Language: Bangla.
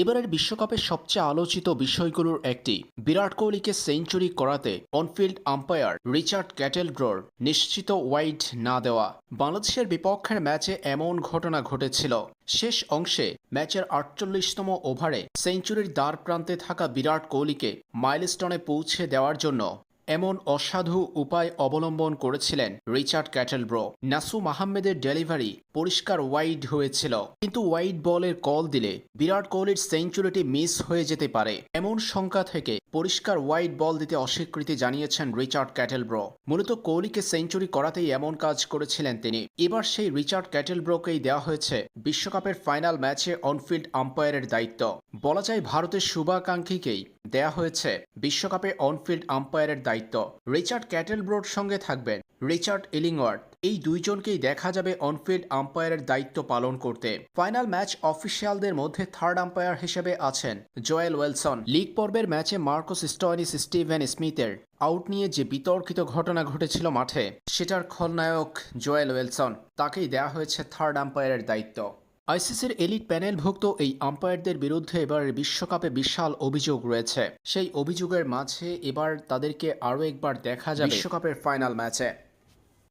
এবারের বিশ্বকাপের সবচেয়ে আলোচিত বিষয়গুলোর একটি, বিরাট কোহলিকে সেঞ্চুরি করাতে অনফিল্ড আম্পায়ার রিচার্ড ক্যাটেলগ্রোর নিশ্চিত ওয়াইড না দেওয়া। বাংলাদেশের বিপক্ষের ম্যাচে এমন ঘটনা ঘটেছিল। শেষ অংশে ম্যাচের আটচল্লিশতম ওভারে সেঞ্চুরির দ্বার প্রান্তে থাকা বিরাট কোহলিকে মাইলস্টনে পৌঁছে দেওয়ার জন্য এমন অসাধু উপায় অবলম্বন করেছিলেন রিচার্ড ক্যাটেলব্রো। নাসুম আহমেদের ডেলিভারি পরিষ্কার ওয়াইড হয়েছিল, কিন্তু ওয়াইড বলের কল দিলে বিরাট কোহলির সেঞ্চুরিটি মিস হয়ে যেতে পারে। এমন শঙ্কা থেকে পরিষ্কার ওয়াইড বল দিতে অস্বীকৃতি জানিয়েছেন রিচার্ড ক্যাটেলব্রো। মূলত কোহলিকে সেঞ্চুরি করাতেই এমন কাজ করেছিলেন তিনি। এবার সেই রিচার্ড ক্যাটেলব্রোকেই দেওয়া হয়েছে বিশ্বকাপের ফাইনাল ম্যাচে অনফিল্ড আম্পায়ারের দায়িত্ব। বলা যায় ভারতের শুভাকাঙ্ক্ষীকেই দেয়া হয়েছে। বিশ্বকাপে অনফিল্ড আম্পায়ারের দায়িত্ব। রিচার্ড ক্যাটেলব্রোর সঙ্গে থাকবেন রিচার্ড ইলিংওয়ার্ড। এই দুইজনকেই দেখা যাবে অনফিল্ড আম্পায়ারের দায়িত্ব পালন করতে। ফাইনাল ম্যাচ অফিসিয়ালদের মধ্যে থার্ড আম্পায়ার হিসেবে আছেন জয়েল ওয়েলসন। লিগ পর্বের ম্যাচে মার্কোস স্টয়নিস, স্টিভেন স্মিথের আউট নিয়ে যে বিতর্কিত ঘটনা ঘটেছিল মাঠে, সেটার খলনায়ক জয়েল ওয়েলসন। তাকেই দেয়া হয়েছে থার্ড আম্পায়ারের দায়িত্ব। আইসিসির এলিট প্যানেলভুক্ত এই আম্পায়ারদের বিরুদ্ধে এবার বিশ্বকাপে বিশাল অভিযোগ রয়েছে। সেই অভিযোগের মাঝে এবার তাদেরকে আরও একবার দেখা যায় বিশ্বকাপের ফাইনাল ম্যাচে।